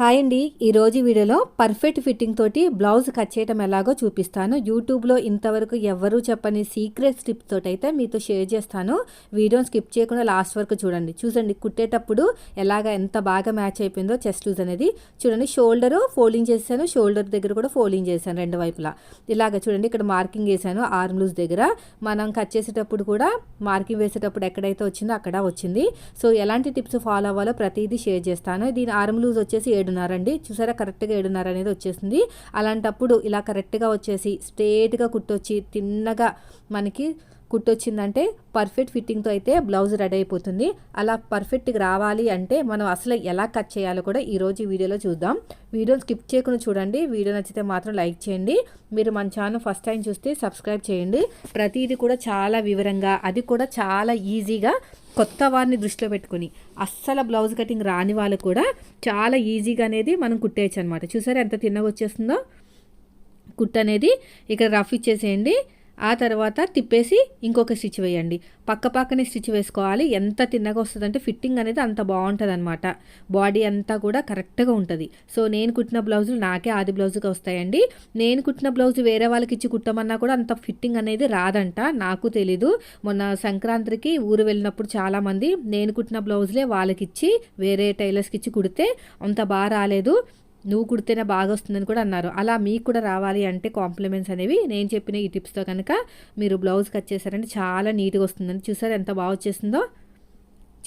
Hi అండి. ఈరోజు వీడియోలో పర్ఫెక్ట్ ఫిట్టింగ్ తోటి బ్లౌజ్ కట్ చేయడం ఎలాగో చూపిస్తాను. యూట్యూబ్లో ఇంతవరకు ఎవరూ చెప్పని సీక్రెట్ స్టిప్స్ తోటి అయితే మీతో షేర్ చేస్తాను. వీడియోని స్కిప్ చేయకుండా లాస్ట్ వరకు చూడండి. చూసండి కుట్టేటప్పుడు ఎలాగ ఎంత బాగా మ్యాచ్ అయిపోయిందో చెస్ట్ లూజ్ అనేది. చూడండి షోల్డర్ ఫోల్డింగ్ చేశాను. షోల్డర్ దగ్గర కూడా ఫోల్డింగ్ చేశాను రెండు వైపులా. ఇలాగ చూడండి ఇక్కడ మార్కింగ్ వేసాను ఆర్మ్ లూజ్ దగ్గర. మనం కట్ చేసేటప్పుడు కూడా మార్కింగ్ వేసేటప్పుడు ఎక్కడైతే వచ్చిందో అక్కడ వచ్చింది. సో ఎలాంటి టిప్స్ ఫాలో అవ్వాలో ప్రతిదీ షేర్ చేస్తాను. దీని ఆర్మ్ లూజ్ వచ్చేసి ఏడున్నర అండి చూసారా? కరెక్ట్గా ఏడున్నర అనేది వచ్చేసింది. అలాంటప్పుడు ఇలా కరెక్ట్గా వచ్చేసి స్ట్రేట్గా కుట్టొచ్చి తిన్నగా మనకి కుట్టొచ్చిందంటే పర్ఫెక్ట్ ఫిట్టింగ్తో అయితే బ్లౌజ్ రెడీ అయిపోతుంది. అలా పర్ఫెక్ట్గా రావాలి అంటే మనం అసలు ఎలా కట్ చేయాలో కూడా ఈరోజు వీడియోలో చూద్దాం. వీడియోని స్కిప్ చేయకుండా చూడండి. వీడియో నచ్చితే మాత్రం లైక్ చేయండి. మీరు మన ఛానల్ ఫస్ట్ టైం చూస్తే సబ్స్క్రైబ్ చేయండి. ప్రతిదీ కూడా చాలా వివరంగా అది కూడా చాలా ఈజీగా కొత్త వారిని దృష్టిలో పెట్టుకుని అస్సలు బ్లౌజ్ కటింగ్ రాని వాళ్ళు కూడా చాలా ఈజీగా అనేది మనం కుట్టేయచ్చు అనమాట చూసారా ఎంత తిన్నగా వచ్చేస్తుందో? కుట్ అనేది ఇక్కడ రఫ్ ఇచ్చేసేయండి. ఆ తర్వాత తిప్పేసి ఇంకొక స్టిచ్ వేయండి. పక్క పక్కనే స్టిచ్ వేసుకోవాలి. ఎంత తిన్నగా వస్తుందంటే ఫిట్టింగ్ అనేది అంత బాగుంటుంది అనమాట బాడీ అంతా కూడా కరెక్ట్గా ఉంటుంది. సో నేను కుట్టిన బ్లౌజులు నాకే ఆది బ్లౌజ్గా వస్తాయండి. నేను కుట్టిన బ్లౌజ్ వేరే వాళ్ళకి ఇచ్చి కుట్టమన్నా కూడా అంత ఫిట్టింగ్ అనేది రాదంట. నాకు తెలీదు. మొన్న సంక్రాంతికి ఊరు వెళ్ళినప్పుడు చాలామంది నేను కుట్టిన బ్లౌజులే వాళ్ళకి ఇచ్చి వేరే టైలర్స్కి ఇచ్చి కుడితే అంత బాగా రాలేదు. నువ్వు కుడితేనే బాగా వస్తుందని కూడా అన్నారు. అలా మీకు కూడా రావాలి అంటే కాంప్లిమెంట్స్ అనేవి నేను చెప్పిన ఈ టిప్స్తో కనుక మీరు బ్లౌజ్ కట్ చేశారంటే చాలా నీట్గా వస్తుందని చూసారా? ఎంత బాగా వచ్చేసిందో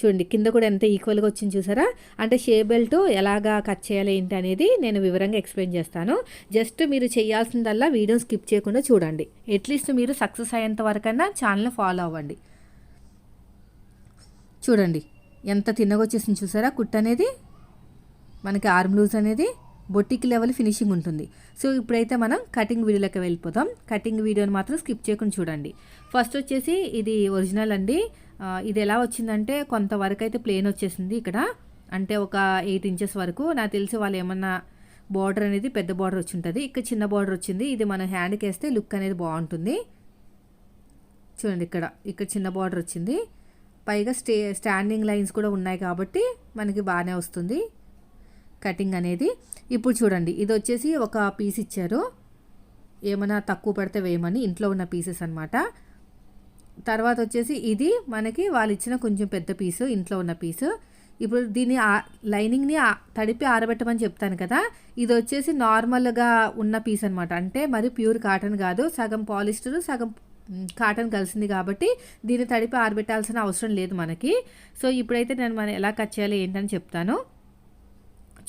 చూడండి కింద కూడా ఎంత ఈక్వల్గా వచ్చింది చూసారా? అంటే షే బెల్ట్ ఎలాగా కట్ చేయాలి ఏంటి అనేది నేను వివరంగా ఎక్స్ప్లెయిన్ చేస్తాను. జస్ట్ మీరు చేయాల్సిందల్లా వీడియో స్కిప్ చేయకుండా చూడండి. అట్లీస్ట్ మీరు సక్సెస్ అయ్యేంత వరకన్నా ఛానల్ని ఫాలో అవ్వండి. చూడండి ఎంత తిన్నగొచ్చేసింది చూసారా? కుట్ అనేది మనకి ఆర్మ్ లూజ్ అనేది. బొట్టికి లెవెల్ ఫినిషింగ్ ఉంటుంది. సో ఇప్పుడైతే మనం కటింగ్ వీడియోలోకి వెళ్ళిపోతాం కటింగ్ వీడియోని మాత్రం స్కిప్ చేయకుండా చూడండి. ఫస్ట్ వచ్చేసి ఇది ఒరిజినల్ అండి. ఇది ఎలా వచ్చిందంటే కొంతవరకు అయితే ప్లేన్ వచ్చేసింది ఇక్కడ. అంటే ఒక ఎయిట్ ఇంచెస్ వరకు. నాకు తెలిసి వాళ్ళు ఏమన్నా బార్డర్ అనేది పెద్ద బార్డర్ వచ్చి ఉంటుంది. ఇక్కడ చిన్న బార్డర్ వచ్చింది. ఇది మన హ్యాండ్కి వేస్తే లుక్ అనేది బాగుంటుంది. చూడండి ఇక్కడ. ఇక్కడ చిన్న బార్డర్ వచ్చింది. పైగా స్టే స్టాండింగ్ లైన్స్ కూడా ఉన్నాయి కాబట్టి మనకి బాగానే వస్తుంది. కటింగ్ అనేది. ఇప్పుడు చూడండి ఇది వచ్చేసి ఒక పీస్ ఇచ్చారు. ఏమైనా తక్కువ పడితే వేయమని ఇంట్లో ఉన్న పీసెస్ అనమాట తర్వాత వచ్చేసి ఇది మనకి వాళ్ళు ఇచ్చిన కొంచెం పెద్ద పీసు ఇంట్లో ఉన్న పీసు. ఇప్పుడు దీన్ని లైనింగ్ని తడిపి ఆరబెట్టమని చెప్తాను కదా. ఇది వచ్చేసి నార్మల్గా ఉన్న పీస్ అనమాట అంటే మరి ప్యూర్ కాటన్ కాదు సగం పాలిస్టర్ సగం కాటన్ కలిసింది కాబట్టి దీన్ని తడిపి ఆరబెట్టాల్సిన అవసరం లేదు మనకి. సో ఇప్పుడైతే నేను మనం ఎలా కట్ చేయాలి ఏంటని చెప్తాను.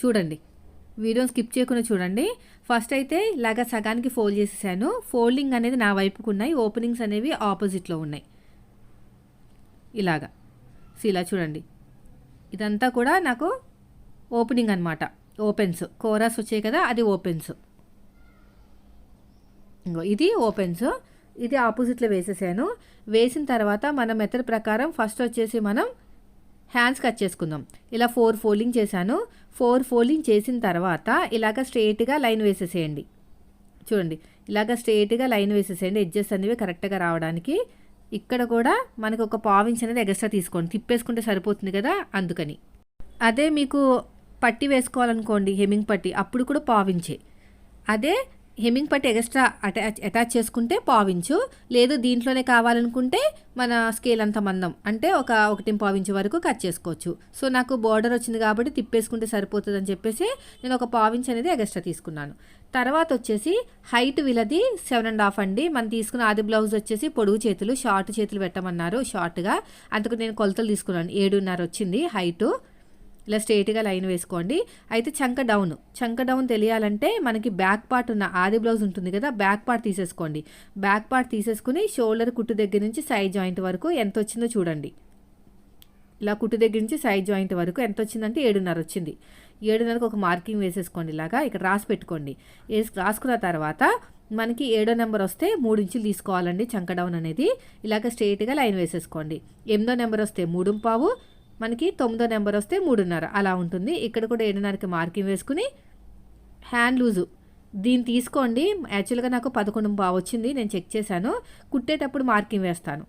చూడండి. వీడియోని స్కిప్ చేయకుండా చూడండి. ఫస్ట్ అయితే ఇలాగ సగానికి ఫోల్డ్ చేసేసాను. ఫోల్డింగ్ అనేది నా వైపుకు ఉన్నాయి. ఓపెనింగ్స్ అనేవి ఆపోజిట్లో ఉన్నాయి. ఇలాగా. సో ఇలా చూడండి. ఇదంతా కూడా నాకు ఓపెనింగ్ అనమాట ఓపెన్స్. కోరాస్ వచ్చాయి కదా అది ఓపెన్స్. ఇంకో ఇది ఓపెన్స్. ఇది ఆపోజిట్లో వేసేసాను. వేసిన తర్వాత మన మెథడ్ ప్రకారం ఫస్ట్ వచ్చేసి మనం హ్యాండ్స్ కట్ చేసుకుందాం. ఇలా ఫోర్ ఫోల్డింగ్ చేశాను. ఫోర్ ఫోల్డింగ్ చేసిన తర్వాత ఇలాగ స్ట్రేట్గా లైన్ వేసేసేయండి. చూడండి ఇలాగ స్ట్రేట్గా లైన్ వేసేసేయండి. ఎడ్జెస్ అనేవి కరెక్ట్గా రావడానికి ఇక్కడ కూడా మనకు ఒక పావించ్ అనేది ఎక్స్ట్రా తీసుకోండి. తిప్పేసుకుంటే సరిపోతుంది కదా అందుకని. అదే మీకు పట్టి వేసుకోవాలనుకోండి హెమింగ్ పట్టి అప్పుడు కూడా పావించే. అదే హెమ్మింగ్ పట్టి ఎక్స్ట్రా అటాచ్ అటాచ్ చేసుకుంటే పావించు. లేదు దీంట్లోనే కావాలనుకుంటే మన స్కేల్ అంత మందం. అంటే ఒక ఒకటి పావించు వరకు కట్ చేసుకోవచ్చు. సో నాకు బార్డర్ వచ్చింది కాబట్టి తిప్పేసుకుంటే సరిపోతుంది అని చెప్పేసి నేను ఒక పావించ్ అనేది ఎక్స్ట్రా తీసుకున్నాను. తర్వాత వచ్చేసి హైట్ వీళ్ళది సెవెన్ అండ్ హాఫ్ అండి. మనం తీసుకున్న ఆది బ్లౌజ్ వచ్చేసి పొడుగు చేతులు షార్ట్ చేతులు పెట్టమన్నారు షార్ట్గా. అందుకు నేను కొలతలు తీసుకున్నాను. ఏడున్నర వచ్చింది హైటు. ఇలా స్ట్రేట్గా లైన్ వేసుకోండి. అయితే చంక డౌన్. చంక డౌన్ తెలియాలంటే మనకి బ్యాక్ పార్ట్ ఉన్న ఆది బ్లౌజ్ ఉంటుంది కదా బ్యాక్ పార్ట్ తీసేసుకోండి. బ్యాక్ పార్ట్ తీసేసుకుని షోల్డర్ కుట్టు దగ్గర నుంచి సైడ్ జాయింట్ వరకు ఎంత వచ్చిందో చూడండి. ఇలా కుట్టు దగ్గర నుంచి సైడ్ జాయింట్ వరకు ఎంత వచ్చిందంటే ఏడున్నర వచ్చింది. ఏడున్నరకు ఒక మార్కింగ్ వేసేసుకోండి ఇలాగా. ఇక్కడ రాసి పెట్టుకోండి. వేసి రాసుకున్న తర్వాత మనకి ఏడో నెంబర్ వస్తే మూడు ఇంచులు తీసుకోవాలండి చంక డౌన్ అనేది. ఇలాగ స్ట్రేట్గా లైన్ వేసేసుకోండి. ఎనిమిదో నెంబర్ వస్తే మూడు పావు మనకి తొమ్మిదో నెంబర్ వస్తే మూడున్నర. అలా ఉంటుంది. ఇక్కడ కూడా ఏడున్నరకి మార్కింగ్ వేసుకుని హ్యాండ్ లూజు. దీన్ని తీసుకోండి. యాక్చువల్గా నాకు పదకొండు బాగా వచ్చింది. నేను చెక్ చేశాను. కుట్టేటప్పుడు మార్కింగ్ వేస్తాను.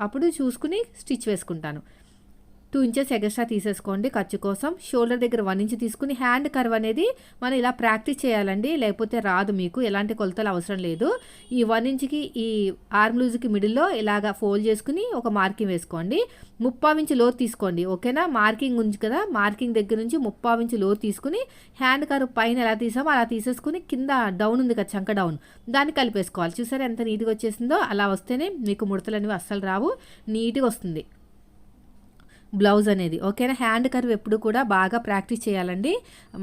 అప్పుడు చూసుకుని స్టిచ్ వేసుకుంటాను. టూ ఇంచెస్ ఎగస్ట్రా తీసేసుకోండి ఖర్చు కోసం. షోల్డర్ దగ్గర వన్ ఇంచ్ తీసుకుని హ్యాండ్ కర్వ్ అనేది మనం ఇలా ప్రాక్టీస్ చేయాలండి. లేకపోతే రాదు మీకు ఎలాంటి కొలతలు అవసరం లేదు. ఈ వన్ ఇంచ్కి ఈ ఆర్మ్ లూజ్కి మిడిల్లో ఇలాగా ఫోల్డ్ చేసుకుని ఒక మార్కింగ్ వేసుకోండి. ముప్పావు ఇంచు లోతు తీసుకోండి ఓకేనా? మార్కింగ్ ఉంది కదా మార్కింగ్ దగ్గర నుంచి ముప్పావు ఇంచు లోతు తీసుకుని హ్యాండ్ కర్వ్ పైన ఎలా తీసామో అలా తీసేసుకుని కింద డౌన్ ఉంది కదా చంక డౌన్. దాన్ని కలిపేసుకోవాలి. చూసారా ఎంత నీట్గా వచ్చేసిందో? అలా వస్తేనే మీకు ముడతలు అనేవి అస్సలు రావు నీట్గా వస్తుంది. బ్లౌజ్ అనేది. ఓకేనా? హ్యాండ్ కర్వ్ ఎప్పుడు కూడా బాగా ప్రాక్టీస్ చేయాలండి.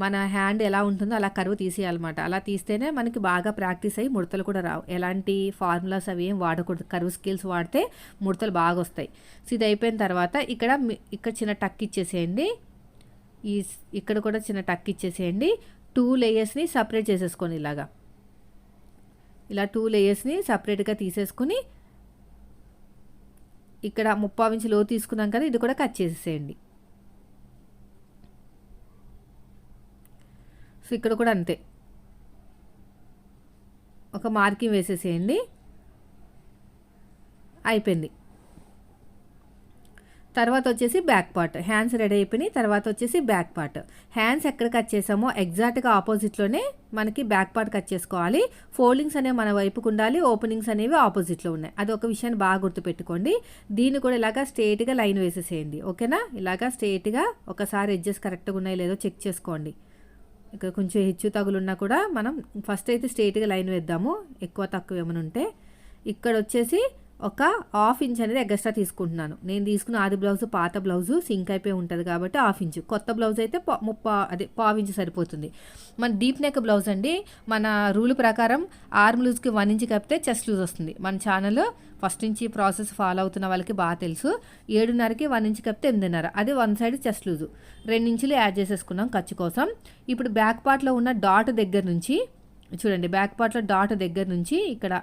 మన హ్యాండ్ ఎలా ఉంటుందో అలా కర్వ్ తీసేయాలన్నమాట. అలా తీస్తేనే మనకి బాగా ప్రాక్టీస్ అయ్యి ముడతలు కూడా రావు. ఎలాంటి ఫార్ములాస్ అవి ఏం వాడకూడదు. కర్వ్ స్కిల్స్ వాడితే ముడతలు బాగా వస్తాయి. సో ఇది అయిపోయిన తర్వాత ఇక్కడ ఇక్కడ చిన్న టక్ ఇచ్చేసేయండి. ఈ ఇక్కడ కూడా చిన్న టక్ ఇచ్చేసేయండి. టూ లేయర్స్ని సపరేట్ చేసేసుకోండి ఇలాగా. ఇలా టూ లేయర్స్ని సపరేట్గా తీసేసుకుని ఇక్కడ ముప్పావు ఇంచు లో తీసుకున్నాం కదా ఇది కూడా కట్ చేసేసేయండి. సో ఇక్కడ కూడా అంతే. ఒక మార్కింగ్ వేసేసేయండి. అయిపోయింది. తర్వాత వచ్చేసి బ్యాక్ పార్ట్. హ్యాండ్స్ రెడీ అయిపోయినాయి తర్వాత వచ్చేసి బ్యాక్ పార్ట్. హ్యాండ్స్ ఎక్కడ కట్ చేసామో ఎగ్జాక్ట్గా ఆపోజిట్లోనే మనకి బ్యాక్ పార్ట్ కట్ చేసుకోవాలి. ఫోల్డింగ్స్ అనేవి మన వైపుకు ఉండాలి ఓపెనింగ్స్ అనేవి ఆపోజిట్లో ఉన్నాయి. అది ఒక విషయాన్ని బాగా గుర్తుపెట్టుకోండి. దీన్ని కూడా ఇలాగా స్ట్రేట్గా లైన్ వేసేసేయండి. ఓకేనా ఇలాగా స్ట్రేట్గా ఒకసారి ఎడ్జెస్ కరెక్ట్గా ఉన్నాయో లేదో చెక్ చేసుకోండి. ఇక్కడ కొంచెం హెచ్చు తగులున్నా కూడా మనం ఫస్ట్ అయితే స్ట్రేట్గా లైన్ వేద్దాము. ఎక్కువ తక్కువ ఏమైనా ఉంటే. ఇక్కడ వచ్చేసి ఒక హాఫ్ ఇంచ్ అనేది ఎగస్ట్రా తీసుకుంటున్నాను. నేను తీసుకున్న ఆది బ్లౌజ్ పాత బ్లౌజు సింక్ అయిపోయి ఉంటుంది కాబట్టి హాఫ్ ఇంచు. కొత్త బ్లౌజ్ అయితే ముప్పా అదే పావు ఇంచు సరిపోతుంది. మన డీప్ నెక్ బ్లౌజ్ అండి మన రూల్ ప్రకారం ఆర్మ్ లూజ్కి వన్ ఇంచ్ కప్పితే చెస్ట్ లూజ్ వస్తుంది. మన ఛానల్ ఫస్ట్ నుంచి ప్రాసెస్ ఫాలో అవుతున్న వాళ్ళకి బాగా తెలుసు. ఏడున్నరకి వన్ ఇంచ్ కప్పితే ఎనిమిదిన్నర. అది వన్ సైడ్ చెస్ట్ లూజు. రెండు ఇంచులు యాడ్ చేసేసుకున్నాం ఖర్చు కోసం. ఇప్పుడు బ్యాక్ పార్ట్లో ఉన్న డాట్ దగ్గర నుంచి చూడండి బ్యాక్ పార్ట్లో డాట్ దగ్గర నుంచి ఇక్కడ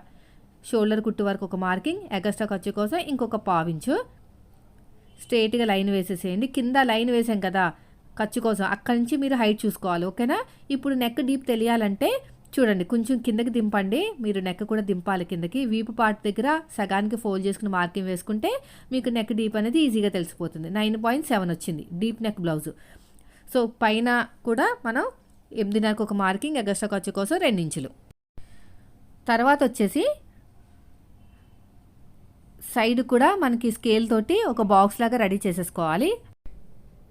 షోల్డర్ కుట్టు వరకు ఒక మార్కింగ్ ఎగస్ట్రా ఖర్చు కోసం ఇంకొక పావించు స్ట్రైట్గా లైన్ వేసేసేయండి. కింద లైన్ వేసాం కదా ఖర్చు కోసం. అక్కడి నుంచి మీరు హైట్ చూసుకోవాలి ఓకేనా? ఇప్పుడు నెక్ డీప్ తెలియాలంటే చూడండి కొంచెం కిందకి దింపండి. మీరు నెక్ కూడా దింపాలి కిందకి. వీపు పార్ట్ దగ్గర సగానికి ఫోల్డ్ చేసుకుని మార్కింగ్ వేసుకుంటే మీకు నెక్ డీప్ అనేది ఈజీగా తెలిసిపోతుంది. నైన్ పాయింట్ సెవెన్ వచ్చింది డీప్ నెక్ బ్లౌజ్. సో పైన కూడా మనం ఎనిమిదిన్నరకు ఒక మార్కింగ్ ఎగస్ట్రా ఖర్చు కోసం రెండించులు తర్వాత వచ్చేసి సైడ్ కూడా మనకి స్కేల్ తోటి ఒక బాక్స్ లాగా రెడీ చేసేసుకోవాలి.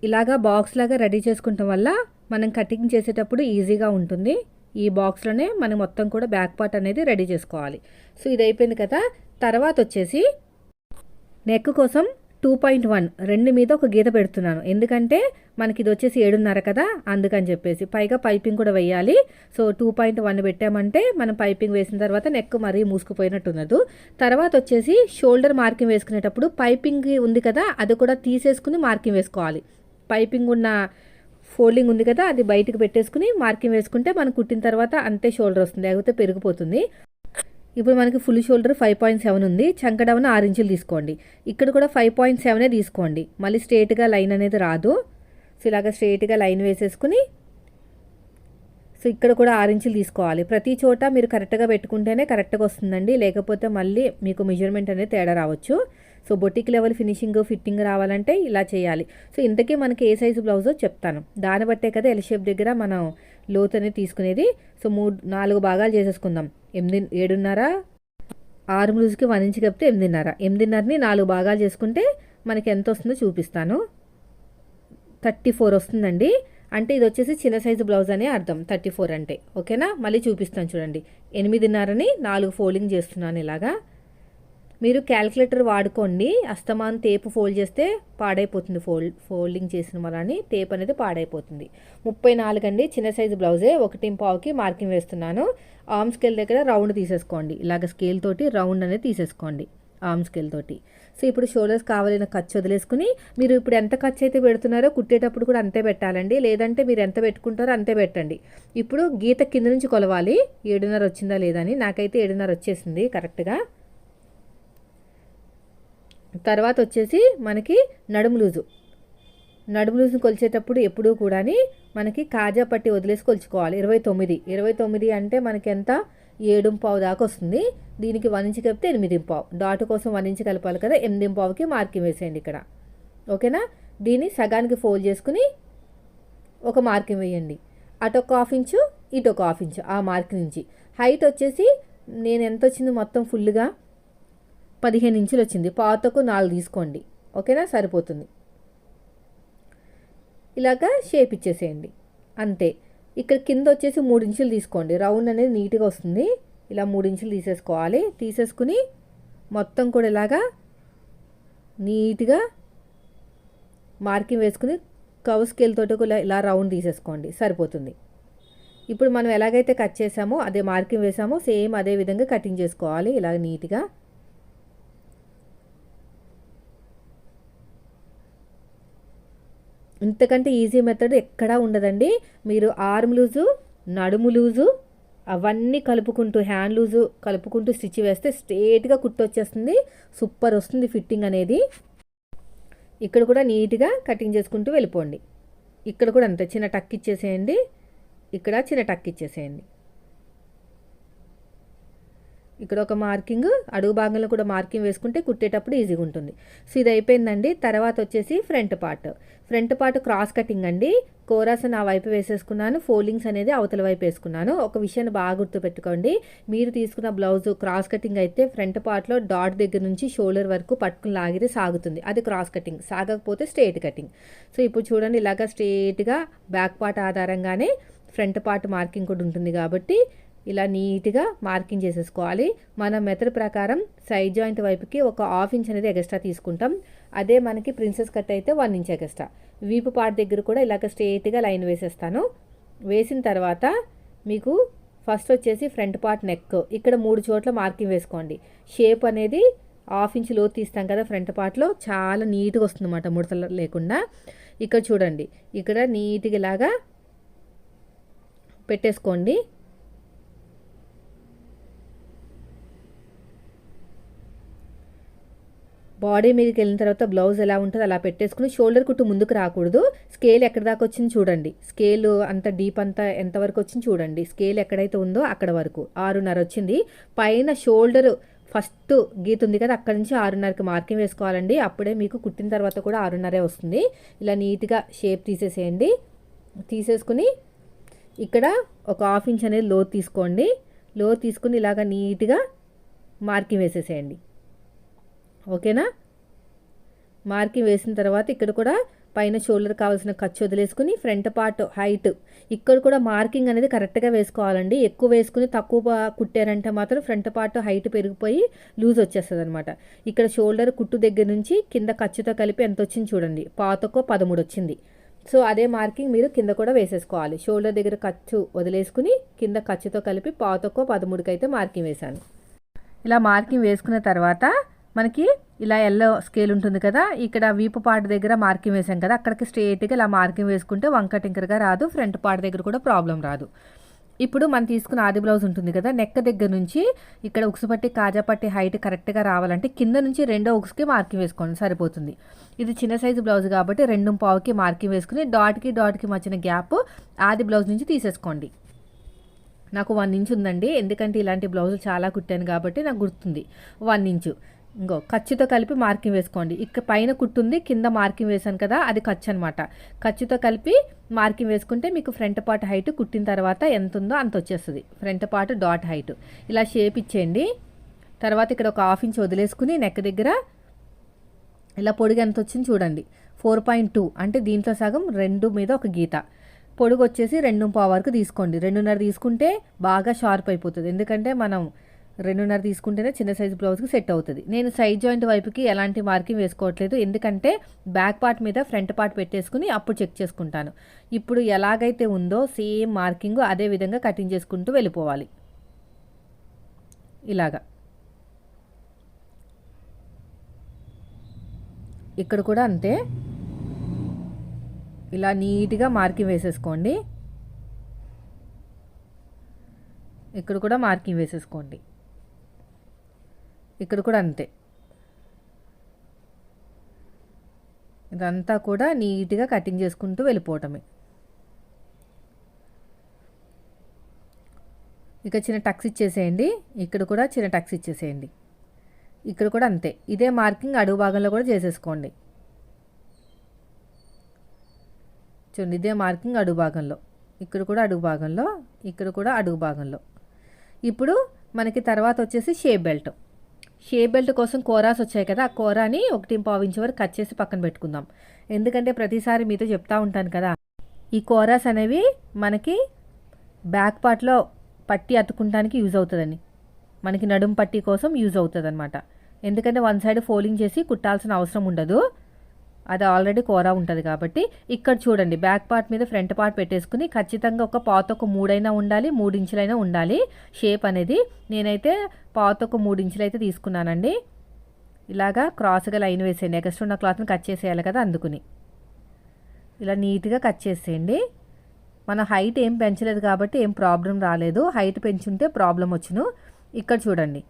ఇలాగా బాక్స్ లాగా రెడీ చేసుకుంటాం వల్ల మనం కటింగ్ చేసేటప్పుడు ఈజీగా ఉంటుంది. ఈ బాక్స్లోనే మనం మొత్తం కూడా బ్యాక్ పార్ట్ అనేది రెడీ చేసుకోవాలి. సో ఇది అయిపోయింది కదా. తర్వాత వచ్చేసి నెక్ కోసం టూ పాయింట్ వన్ రెండు మీద ఒక గీత పెడుతున్నాను. ఎందుకంటే మనకి ఇది వచ్చేసి ఏడున్నర కదా అందుకని చెప్పేసి. పైగా పైపింగ్ కూడా వేయాలి సో టూ పాయింట్ వన్ పెట్టామంటే మనం పైపింగ్ వేసిన తర్వాత నెక్ మరీ మూసుకుపోయినట్టు ఉండదు తర్వాత వచ్చేసి షోల్డర్ మార్కింగ్ వేసుకునేటప్పుడు పైపింగ్ ఉంది కదా అది కూడా తీసేసుకుని మార్కింగ్ వేసుకోవాలి. పైపింగ్ ఉన్న ఫోల్డింగ్ ఉంది కదా అది బయటకు పెట్టేసుకుని మార్కింగ్ వేసుకుంటే మనం కుట్టిన తర్వాత అంతే షోల్డర్ వస్తుంది లేకపోతే పెరిగిపోతుంది. ఇప్పుడు మనకి full shoulder five point seven ఉంది. చంక డౌన్ ఆరు ఇంచులు తీసుకోండి. ఇక్కడ కూడా ఫైవ్ పాయింట్ సెవెనే తీసుకోండి. మళ్ళీ స్ట్రేట్గా లైన్ అనేది రాదు. సో ఇలాగ స్ట్రేట్గా లైన్ వేసేసుకుని సో ఇక్కడ కూడా ఆరు ఇంచులు తీసుకోవాలి. ప్రతి చోట మీరు కరెక్ట్గా పెట్టుకుంటేనే కరెక్ట్గా వస్తుందండి. లేకపోతే మళ్ళీ మీకు మెజర్మెంట్ అనేది తేడా రావచ్చు. So boutique level finishing fitting రావాలంటే ఇలా చేయాలి. సో ఇంతకీ మనకి ఏ సైజు బ్లౌజో చెప్తాను. దాన్ని బట్టే కదా ఎల్ షేప్ దగ్గర మనం లోత్ అనేది తీసుకునేది. సో మూడు నాలుగు భాగాలు చేసేసుకుందాం. ఎనిమిది ఏడున్నర ఆరు బ్లౌజ్కి వన్ ఇంచ్ కప్పితే ఎనిమిదిన్నర. ఎనిమిదిన్నరని నాలుగు భాగాలు చేసుకుంటే మనకి ఎంత వస్తుందో చూపిస్తాను. థర్టీ ఫోర్ వస్తుందండి. అంటే ఇది వచ్చేసి చిన్న సైజు బ్లౌజ్ అనే అర్థం. థర్టీ ఫోర్ అంటే. ఓకేనా? మళ్ళీ చూపిస్తాను చూడండి. ఎనిమిదిన్నరని నాలుగు ఫోల్డింగ్ చేస్తున్నాను ఇలాగా. మీరు క్యాల్కులేటర్ వాడుకోండి. అస్తమాన్ టేపు ఫోల్డ్ చేస్తే పాడైపోతుంది ఫోల్డ్ ఫోల్డింగ్ చేసిన వలని టేప్ అనేది పాడైపోతుంది. ముప్పై నాలుగు అండి. చిన్న సైజు బ్లౌజే. ఒకటి పావుకి మార్కింగ్ వేస్తున్నాను. ఆర్మ్ స్కేల్ దగ్గర రౌండ్ తీసేసుకోండి. ఇలాగ స్కేల్ తోటి రౌండ్ అనేది తీసేసుకోండి. ఆర్మ్ స్కేల్ తోటి. సో ఇప్పుడు షోల్డర్స్ కావాలైన ఖర్చు వదిలేసుకుని మీరు ఇప్పుడు ఎంత ఖర్చు అయితే పెడుతున్నారో కుట్టేటప్పుడు కూడా అంతే పెట్టాలండి. లేదంటే మీరు ఎంత పెట్టుకుంటారో అంతే పెట్టండి. ఇప్పుడు గీత కింద నుంచి కొలవాలి. ఏడున్నర వచ్చిందా లేదా అని. నాకైతే ఏడున్నర వచ్చేసింది కరెక్ట్గా. తర్వాత వచ్చేసి మనకి నడుము లూజు నడుము లూజుని కొలిచేటప్పుడు ఎప్పుడూ కూడా మనకి కాజా పట్టి వదిలేసి కొలుచుకోవాలి. ఇరవై తొమ్మిది. ఇరవై తొమ్మిది అంటే మనకి ఎంత ఏడు పావు దాకా వస్తుంది. దీనికి వన్ కలిపితే ఎనిమిది పావు. డాటు కోసం వన్ కలపాలి కదా ఎనిమిది పావుకి మార్కింగ్ వేసేయండి ఇక్కడ. ఓకేనా? దీన్ని సగానికి ఫోల్డ్ చేసుకుని ఒక మార్కింగ్ వేయండి. అటు ఒక హాఫ్ ఇంచు ఇటు ఒక హాఫ్ ఇంచు ఆ మార్క్ నుంచి. హైట్ వచ్చేసి నేను ఎంత వచ్చింది మొత్తం ఫుల్గా? పదిహేను ఇంచులు వచ్చింది. పాతకు నాలుగు తీసుకోండి. ఓకేనా? సరిపోతుంది. ఇలాగా షేప్ ఇచ్చేసేయండి. అంతే. ఇక్కడ కింద వచ్చేసి మూడు ఇంచులు తీసుకోండి. రౌండ్ అనేది నీట్గా వస్తుంది. ఇలా మూడు ఇంచులు తీసేసుకోవాలి. తీసేసుకుని మొత్తం కూడా ఇలాగా నీట్గా మార్కింగ్ వేసుకుని కవ్ స్కేల్తో ఇలా రౌండ్ తీసేసుకోండి. సరిపోతుంది. ఇప్పుడు మనం ఎలాగైతే కట్ చేసామో అదే మార్కింగ్ వేసామో సేమ్ అదే విధంగా కటింగ్ చేసుకోవాలి. ఇలా నీట్గా ఇంతకంటే ఈజీ మెథడ్ ఎక్కడా ఉండదండి. మీరు ఆర్మ్ లూజు నడుము లూజు అవన్నీ కలుపుకుంటూ హ్యాండ్ లూజు కలుపుకుంటూ స్టిచ్ వేస్తే స్ట్రేట్గా కుట్టొచ్చేస్తుంది. సూపర్ వస్తుంది ఫిట్టింగ్ అనేది. ఇక్కడ కూడా నీట్గా కటింగ్ చేసుకుంటూ వెళ్ళిపోండి. ఇక్కడ కూడా అంతే చిన్న టక్ ఇచ్చేసేయండి. ఇక్కడ చిన్న టక్ ఇచ్చేసేయండి. ఇక్కడ ఒక మార్కింగ్ అడుగు భాగంలో కూడా మార్కింగ్ వేసుకుంటే కుట్టేటప్పుడు ఈజీగా ఉంటుంది. సో ఇది అయిపోయిందండి. తర్వాత వచ్చేసి front part. Front part cross cutting అండి. కోరాస్ నా వైపు వేసేసుకున్నాను. ఫోల్డింగ్స్ అనేది అవతల వైపు వేసుకున్నాను. ఒక విషయాన్ని బాగా గుర్తుపెట్టుకోండి. మీరు తీసుకున్న బ్లౌజ్ క్రాస్ కటింగ్ అయితే ఫ్రంట్ పార్ట్లో డాట్ దగ్గర నుంచి షోల్డర్ వరకు పట్టుకుని లాగితే సాగుతుంది. అది క్రాస్ కటింగ్. సాగకపోతే స్ట్రేట్ కటింగ్. సో ఇప్పుడు చూడండి ఇలాగా స్ట్రేట్గా బ్యాక్ పార్ట్ ఆధారంగానే ఫ్రంట్ పార్ట్ మార్కింగ్ కూడా ఉంటుంది కాబట్టి ఇలా నీట్గా మార్కింగ్ చేసేసుకోవాలి. మన మెథడ్ ప్రకారం సైడ్ జాయింట్ వైపుకి ఒక హాఫ్ ఇంచ్ అనేది ఎక్స్ట్రా తీసుకుంటాం. అదే మనకి ప్రిన్సెస్ కట్ అయితే వన్ ఇంచ్ ఎక్స్ట్రా. వీపు పార్ట్ దగ్గర కూడా ఇలాగ స్ట్రేట్గా లైన్ వేసేస్తాను. వేసిన తర్వాత మీకు ఫస్ట్ వచ్చేసి ఫ్రంట్ పార్ట్ నెక్. ఇక్కడ మూడు చోట్ల మార్కింగ్ వేసుకోండి. షేప్ అనేది హాఫ్ ఇంచ్ లోతు తీస్తాం కదా ఫ్రంట్ పార్ట్లో. చాలా నీట్గా వస్తుందన్నమాట ముడతలు లేకుండా. ఇక్కడ చూడండి. ఇక్కడ నీట్గా ఇలాగా పెట్టేసుకోండి. బాడీ మీదకి వెళ్ళిన తర్వాత బ్లౌజ్ ఎలా ఉంటుందో అలా పెట్టేసుకుని షోల్డర్ కుట్టు ముందుకు రాకూడదు. స్కేల్ ఎక్కడ దాకా వచ్చింది చూడండి. స్కేల్ అంత డీప్ అంతా ఎంతవరకు వచ్చింది చూడండి. స్కేల్ ఎక్కడైతే ఉందో అక్కడ వరకు ఆరున్నర వచ్చింది. పైన షోల్డర్ ఫస్ట్ గీత ఉంది కదా అక్కడ నుంచి ఆరున్నరకి మార్కింగ్ వేసుకోవాలండి. అప్పుడే మీకు కుట్టిన తర్వాత కూడా ఆరున్నరే వస్తుంది. ఇలా నీట్గా షేప్ తీసేసేయండి. తీసేసుకుని ఇక్కడ ఒక హాఫ్ ఇంచ్ అనేది లో తీసుకోండి. లో తీసుకుని ఇలాగ నీట్గా మార్కింగ్ వేసేసేయండి. ఓకేనా? మార్కింగ్ వేసిన తర్వాత ఇక్కడ కూడా పైన షోల్డర్ కావాల్సిన ఖర్చు వదిలేసుకుని ఫ్రంట్ పార్ట్ హైట్ ఇక్కడ కూడా మార్కింగ్ అనేది కరెక్ట్గా వేసుకోవాలండి. ఎక్కువ వేసుకుని తక్కువ కుట్టారంటే మాత్రం ఫ్రంట్ పార్ట్ హైట్ పెరిగిపోయి లూజ్ వచ్చేస్తుంది అనమాట ఇక్కడ షోల్డర్ కుట్టు దగ్గర నుంచి కింద ఖర్చుతో కలిపి ఎంత వచ్చింది చూడండి. పాతకో పదమూడు వచ్చింది సో అదే మార్కింగ్ మీరు కింద కూడా వేసేసుకోవాలి. షోల్డర్ దగ్గర ఖర్చు వదిలేసుకుని కింద ఖర్చుతో కలిపి పాతకో పదమూడుకి అయితే మార్కింగ్ వేశాను. ఇలా మార్కింగ్ వేసుకున్న తర్వాత మనకి ఇలా ఎల్లో స్కేల్ ఉంటుంది కదా ఇక్కడ వీపు పార్ట్ దగ్గర మార్కింగ్ వేసాం కదా అక్కడికి స్ట్రేట్గా ఇలా మార్కింగ్ వేసుకుంటే వంక టింకర్గా రాదు ఫ్రంట్ పార్ట్ దగ్గర కూడా ప్రాబ్లం రాదు. ఇప్పుడు మనం తీసుకున్న ఆది బ్లౌజ్ ఉంటుంది కదా నెక్ దగ్గర నుంచి ఇక్కడ ఉక్సుపట్టి పట్టి హైట్ కరెక్ట్గా రావాలంటే కింద నుంచి రెండో ఉక్స్కి మార్కింగ్ వేసుకోండి సరిపోతుంది. ఇది చిన్న సైజు బ్లౌజ్ కాబట్టి రెండు పావుకి మార్కింగ్ వేసుకుని డాట్కి డాట్కి మధ్యన గ్యాప్ ఆది బ్లౌజ్ నుంచి తీసేసుకోండి. నాకు వన్ ఇంచ్ ఉందండి ఎందుకంటే ఇలాంటి బ్లౌజులు చాలా కుట్టాను కాబట్టి నాకు గుర్తుంది. వన్ ఇంచు ఇంకో ఖర్చుతో కలిపి మార్కింగ్ వేసుకోండి. ఇక పైన కుట్టుంది కింద మార్కింగ్ వేసాను కదా అది ఖర్చు అనమాట ఖర్చుతో కలిపి మార్కింగ్ వేసుకుంటే మీకు ఫ్రంట్ పార్ట్ హైట్ కుట్టిన తర్వాత ఎంత ఉందో అంత వచ్చేస్తుంది. Front part dot height. ఇలా షేప్ ఇచ్చేయండి. తర్వాత ఇక్కడ ఒక హాఫ్ ఇంచ్ వదిలేసుకుని నెక్ దగ్గర ఇలా పొడుగు ఎంత వచ్చింది చూడండి. ఫోర్ పాయింట్ టూ అంటే దీంట్లో సగం రెండు మీద ఒక గీత. పొడుగు వచ్చేసి రెండు పావు వరకు తీసుకోండి. రెండున్నర తీసుకుంటే బాగా షార్ప్ అయిపోతుంది. ఎందుకంటే మనం రెండున్నర తీసుకుంటేనే చిన్న సైజ్ బ్లౌజ్కి సెట్ అవుతుంది. నేను సైడ్ జాయింట్ వైపుకి ఎలాంటి మార్కింగ్ వేసుకోవట్లేదు. ఎందుకంటే బ్యాక్ పార్ట్ మీద ఫ్రంట్ పార్ట్ పెట్టేసుకుని అప్పుడు చెక్ చేసుకుంటాను. ఇప్పుడు ఎలాగైతే ఉందో సేమ్ మార్కింగ్ అదే విధంగా కటింగ్ చేసుకుంటూ వెళ్ళిపోవాలి. ఇలాగా. ఇక్కడ కూడా అంతే. ఇలా నీట్గా మార్కింగ్ వేసేసుకోండి. ఇక్కడ కూడా మార్కింగ్ వేసేసుకోండి. ఇక్కడ కూడా అంతే. ఇదంతా కూడా నీట్గా కటింగ్ చేసుకుంటూ వెళ్ళిపోవటమే. ఇక చిన్న టక్స్ ఇచ్చేసేయండి. ఇక్కడ కూడా చిన్న టక్స్ ఇచ్చేసేయండి. ఇక్కడ కూడా అంతే. ఇదే మార్కింగ్ అడుగు భాగంలో కూడా చేసేసుకోండి. చూడండి ఇదే మార్కింగ్ అడుగు భాగంలో. ఇక్కడ కూడా అడుగు భాగంలో ఇక్కడ కూడా అడుగు భాగంలో. ఇప్పుడు మనకి తర్వాత వచ్చేసి షేప్ బెల్ట్. షే బెల్ట్ కోసం కోరాస్ వచ్చాయి కదా ఆ కోరాని ఒకటి పావు ఇంచు వరకు కట్ చేసి పక్కన పెట్టుకుందాం. ఎందుకంటే ప్రతిసారి మీతో చెప్తా ఉంటాను కదా ఈ కోరాస్ అనేవి మనకి బ్యాక్ పార్ట్లో పట్టి అతుకుంటానికి యూజ్ అవుతుందని మనకి నడుం పట్టి కోసం యూజ్ అవుతుంది ఎందుకంటే వన్ సైడ్ ఫోల్డింగ్ చేసి కుట్టాల్సిన అవసరం ఉండదు. అది ఆల్రెడీ కూర ఉంటుంది కాబట్టి ఇక్కడ చూడండి బ్యాక్ పార్ట్ మీద ఫ్రంట్ పార్ట్ పెట్టేసుకుని ఖచ్చితంగా ఒక పాత ఒక మూడైనా ఉండాలి మూడు ఇంచులైనా ఉండాలి. షేప్ అనేది నేనైతే పాత ఒక మూడించులు అయితే తీసుకున్నానండి. ఇలాగా క్రాస్గా లైన్ వేసేయండి. ఎక్స్ట్రా ఉన్న క్లాత్ని కట్ చేసేయాలి కదా అందుకుని. ఇలా నీట్గా కట్ చేసేయండి. మన హైట్ ఏం పెంచలేదు కాబట్టి ఏం ప్రాబ్లం రాలేదు. హైట్ పెంచుంటే ప్రాబ్లం వచ్చును. ఇక్కడ చూడండి.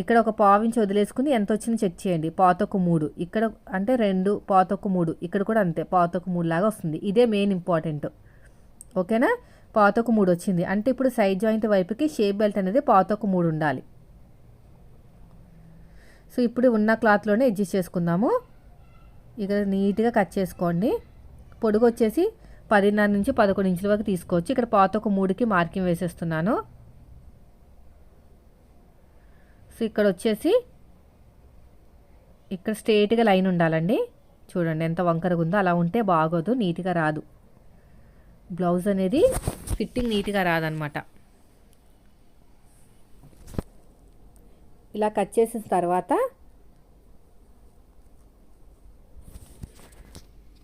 ఇక్కడ ఒక పావించి వదిలేసుకుని ఎంత వచ్చిందో చెక్ చేయండి. పాతొక్క మూడు. ఇక్కడ అంటే రెండు పాతొక్క మూడు. ఇక్కడ కూడా అంతే. పాతొక్క మూడు లాగా వస్తుంది. ఇదే మెయిన్ ఇంపార్టెంట్ ఓకేనా? పాతొక్క మూడు వచ్చింది. అంటే ఇప్పుడు సైడ్ జాయింట్ వైపుకి షేప్ బెల్ట్ అనేది పాతొక్క మూడు ఉండాలి. సో ఇప్పుడు ఉన్న క్లాత్లోనే అడ్జస్ట్ చేసుకుందాము. ఇక్కడ నీట్గా కట్ చేసుకోండి. పొడుగు వచ్చేసి పదిన్నర నుంచి పదకొండు ఇంచుల వరకు తీసుకోవచ్చు. ఇక్కడ పాత మూడుకి మార్కింగ్ వేసేస్తున్నాను. సో ఇక్కడ వచ్చేసి ఇక్కడ స్ట్రేట్గా లైన్ ఉండాలండి. చూడండి ఎంత వంకరగా ఉందో అలా ఉంటే బాగోదు నీట్గా రాదు. బ్లౌజ్ అనేది ఫిట్టింగ్ నీట్గా రాదనమాట. ఇలా కట్ చేసిన తర్వాత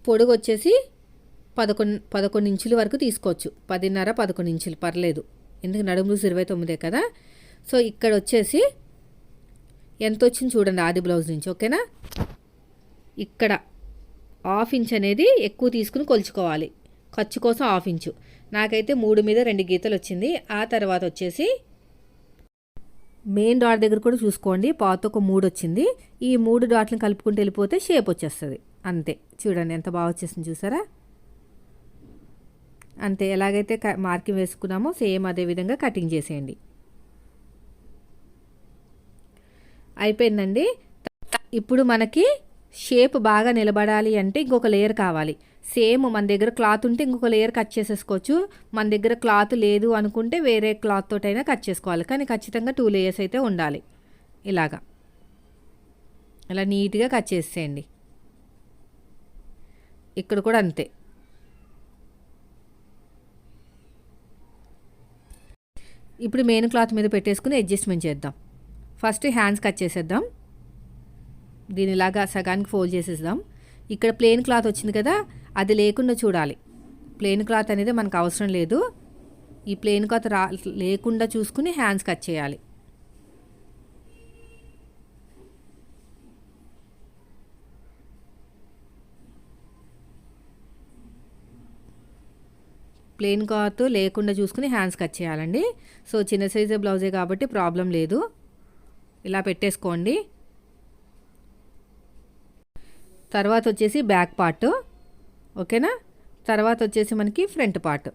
పొడుగు వచ్చేసి పదకొండు పదకొండు ఇంచుల వరకు తీసుకోవచ్చు. పదిన్నర పదకొండు ఇంచులు పర్లేదు. ఎందుకు? నడుము ఇరవై తొమ్మిదే కదా. సో ఇక్కడ వచ్చేసి ఎంత వచ్చింది చూడండి ఆది బ్లౌజ్ నుంచి ఓకేనా ఇక్కడ హాఫ్ ఇంచ్ అనేది ఎక్కువ తీసుకుని కొలుచుకోవాలి. ఖర్చు కోసం హాఫ్ ఇంచు నాకైతే మూడు మీద రెండు గీతలు వచ్చింది. ఆ తర్వాత వచ్చేసి మెయిన్ డాట్ దగ్గర కూడా చూసుకోండి. పాత ఒక మూడు వచ్చింది. ఈ మూడు డాట్లను కలుపుకుంటూ వెళ్ళిపోతే షేప్ వచ్చేస్తుంది. అంతే. చూడండి ఎంత బాగా వచ్చేసింది చూసారా? అంతే. ఎలాగైతే మార్కింగ్ వేసుకున్నామో సేమ్ అదే విధంగా కటింగ్ చేసేయండి. అయిపోయిందండి. ఇప్పుడు మనకి షేప్ బాగా నిలబడాలి అంటే ఇంకొక లేయర్ కావాలి. సేమ్ మన దగ్గర క్లాత్ ఉంటే ఇంకొక లేయర్ కట్ చేసేసుకోవచ్చు. మన దగ్గర క్లాత్ లేదు అనుకుంటే వేరే క్లాత్ తోటైనా కట్ చేసుకోవాలి. కానీ ఖచ్చితంగా టూ లేయర్స్ అయితే ఉండాలి. ఇలాగా. ఇలా నీట్గా కట్ చేసేయండి. ఇక్కడ కూడా అంతే. ఇప్పుడు మెయిన్ క్లాత్ మీద పెట్టేసుకుని అడ్జస్ట్మెంట్ చేద్దాం. ఫస్ట్ హ్యాండ్స్ కట్ చేసేద్దాం. దీనిలాగా సగానికి ఫోల్డ్ చేసేద్దాం. ఇక్కడ ప్లెయిన్ క్లాత్ వచ్చింది కదా అది లేకుండా చూడాలి. ప్లెయిన్ క్లాత్ అనేది మనకు అవసరం లేదు. ఈ ప్లెయిన్ క్లాత్ రా లేకుండా చూసుకుని హ్యాండ్స్ కట్ చేయాలి. ప్లెయిన్ క్లాత్ లేకుండా చూసుకుని హ్యాండ్స్ కట్ చేయాలండి. సో చిన్న సైజు బ్లౌజే కాబట్టి ప్రాబ్లం లేదు. ఇలా పెట్టేసుకోండి. తర్వాత వచ్చేసి బ్యాక్ పార్ట్ ఓకేనా? తర్వాత వచ్చేసి మనకి ఫ్రంట్ పార్ట్.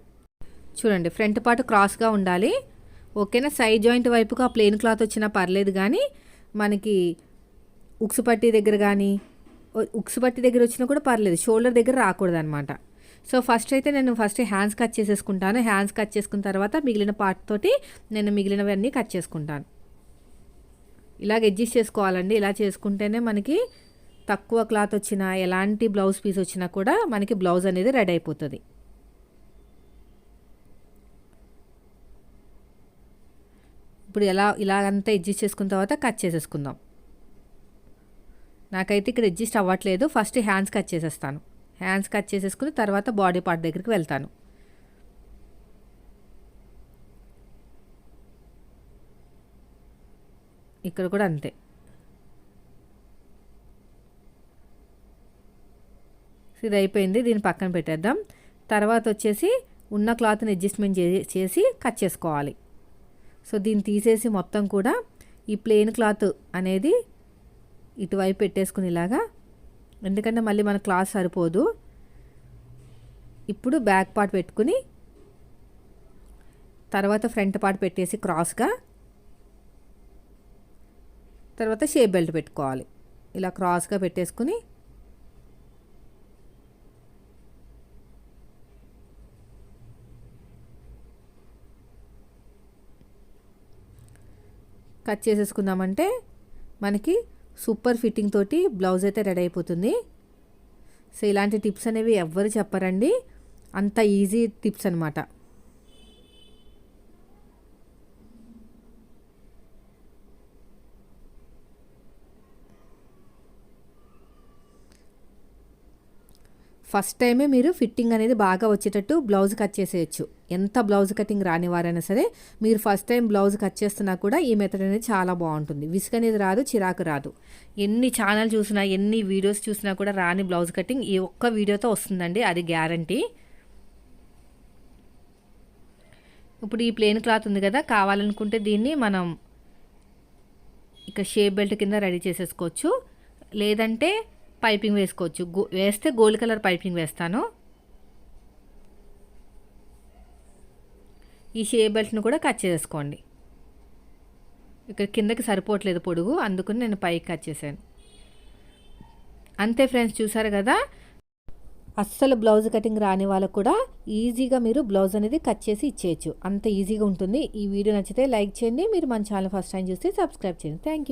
చూడండి ఫ్రంట్ పార్ట్ క్రాస్గా ఉండాలి. ఓకేనా? సైడ్ జాయింట్ వైపుగా ప్లెయిన్ క్లాత్ వచ్చినా పర్లేదు కానీ మనకి ఉక్సు పట్టి దగ్గర కానీ ఉక్సు పట్టి దగ్గర వచ్చినా కూడా పర్లేదు. షోల్డర్ దగ్గర రాకూడదు అనమాట సో ఫస్ట్ అయితే నేను ఫస్ట్ హ్యాండ్స్ కట్ చేసేసుకుంటాను. హ్యాండ్స్ కట్ చేసుకున్న తర్వాత మిగిలిన పార్ట్ తోటి నేను మిగిలినవన్నీ కట్ చేసుకుంటాను. ఇలాగ అడ్జస్ట్ చేసుకోవాలండి. ఇలా చేసుకుంటేనే మనకి తక్కువ క్లాత్ వచ్చినా ఎలాంటి బ్లౌజ్ పీస్ వచ్చినా కూడా మనకి బ్లౌజ్ అనేది రెడీ అయిపోతుంది. ఇప్పుడు ఎలా ఇలాగంతా అడ్జస్ట్ చేసుకున్న తర్వాత కట్ చేసేసుకుందాం. నాకైతే ఇక్కడ అడ్జస్ట్ అవ్వట్లేదు. ఫస్ట్ హ్యాండ్స్ కట్ చేసేస్తాను. హ్యాండ్స్ కట్ చేసేసుకుని తర్వాత బాడీ పార్ట్ దగ్గరికి వెళ్తాను. ఇక్కడ కూడా అంతే. ఇది అయిపోయింది. దీన్ని పక్కన పెట్టేద్దాం. తర్వాత వచ్చేసి ఉన్న క్లాత్ని అడ్జస్ట్మెంట్ చేసి కట్ చేసుకోవాలి. సో దీన్ని తీసేసి మొత్తం కూడా ఈ ప్లెయిన్ క్లాత్ అనేది ఇటువైపు పెట్టేసుకునేలాగా. ఎందుకంటే మళ్ళీ మన క్లాత్ సరిపోదు. ఇప్పుడు బ్యాక్ పార్ట్ పెట్టుకుని తర్వాత ఫ్రంట్ పార్ట్ పెట్టేసి క్రాస్గా తర్వాత షేప్ బెల్ట్ పెట్టుకోవాలి. ఇలా క్రాస్గా పెట్టేసుకుని కట్ చేసేసుకుందామంటే మనకి సూపర్ ఫిట్టింగ్ తోటి బ్లౌజ్ అయితే రెడీ అయిపోతుంది. సో ఇలాంటి టిప్స్ అనేవి ఎవ్వరు చెప్పరండి. అంత ఈజీ టిప్స్ అనమాట ఫస్ట్ టైమే మీరు ఫిట్టింగ్ అనేది బాగా వచ్చేటట్టు బ్లౌజ్ కట్ చేసేయచ్చు. ఎంత బ్లౌజ్ కటింగ్ రానివారైనా సరే మీరు ఫస్ట్ టైం బ్లౌజ్ కట్ చేస్తున్నా కూడా ఈ మెథడ్ అనేది చాలా బాగుంటుంది. విసుగు అనేది రాదు చిరాకు రాదు. ఎన్ని ఛానల్ చూసినా ఎన్ని వీడియోస్ చూసినా కూడా రాని బ్లౌజ్ కటింగ్ ఈ ఒక్క వీడియోతో వస్తుందండి అది గ్యారంటీ. ఇప్పుడు ఈ ప్లెయిన్ క్లాత్ ఉంది కదా కావాలనుకుంటే దీన్ని మనం ఇక షేప్ బెల్ట్ కింద రెడీ చేసేసుకోవచ్చు. లేదంటే పైపింగ్ వేసుకోవచ్చు. గో వేస్తే గోల్డ్ కలర్ పైపింగ్ వేస్తాను. ఈ షేప్ కూడా కట్ చేసుకోండి. ఇక్కడ కిందకి సరిపోవట్లేదు పొడుగు అందుకని నేను పైకి కట్ చేశాను. అంతే ఫ్రెండ్స్ చూసారు కదా? అస్సలు బ్లౌజ్ కటింగ్ రాని వాళ్ళకు కూడా ఈజీగా మీరు బ్లౌజ్ అనేది కట్ చేసి ఇచ్చేయచ్చు. అంత ఈజీగా ఉంటుంది. ఈ వీడియో నచ్చితే లైక్ చేయండి. మీరు మన ఛానల్ ఫస్ట్ టైం చూస్తే సబ్స్క్రైబ్ చేయండి. Thank you.